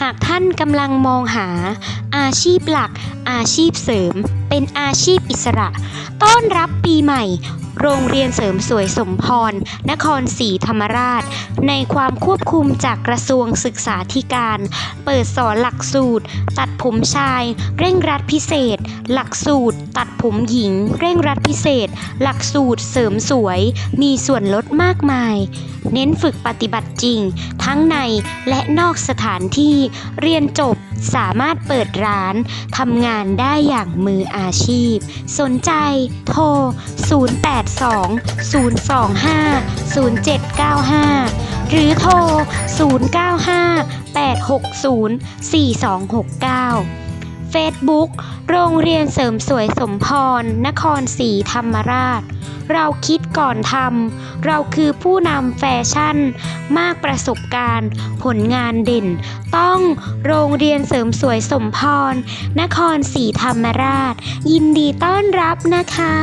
หากท่านกำลังมองหา อาชีพหลัก อาชีพเสริม เป็นอาชีพอิสระ ต้อนรับปีใหม่ โรงเรียนเสริมสวยสมพร นครศรีธรรมราช ในความควบคุมจากกระทรวงศึกษาธิการ เปิดสอนหลักสูตร ตัดผมชาย เร่งรัดพิเศษ หลักสูตร ตัดผมหญิง เร่งรัดพิเศษ หลักสูตรเสริมสวย มีส่วนลดมากมาย เน้นฝึกปฏิบัติจริง ทั้งในและนอกสถานที่ เรียนจบ สามารถเปิดร้านทำงานได้อย่างมืออาชีพ สนใจโทร 082 025 0795 หรือโทร 095 860 4269 Facebook โรงเรียนเสริมสวยสมพร นครศรีธรรมราช เราคิดก่อนทำ เราคือผู้นำแฟชั่น มากประสบการณ์ ผลงานเด่น ต้องโรงเรียนเสริมสวยสมพร นครศรีธรรมราช ยินดีต้อนรับนะคะ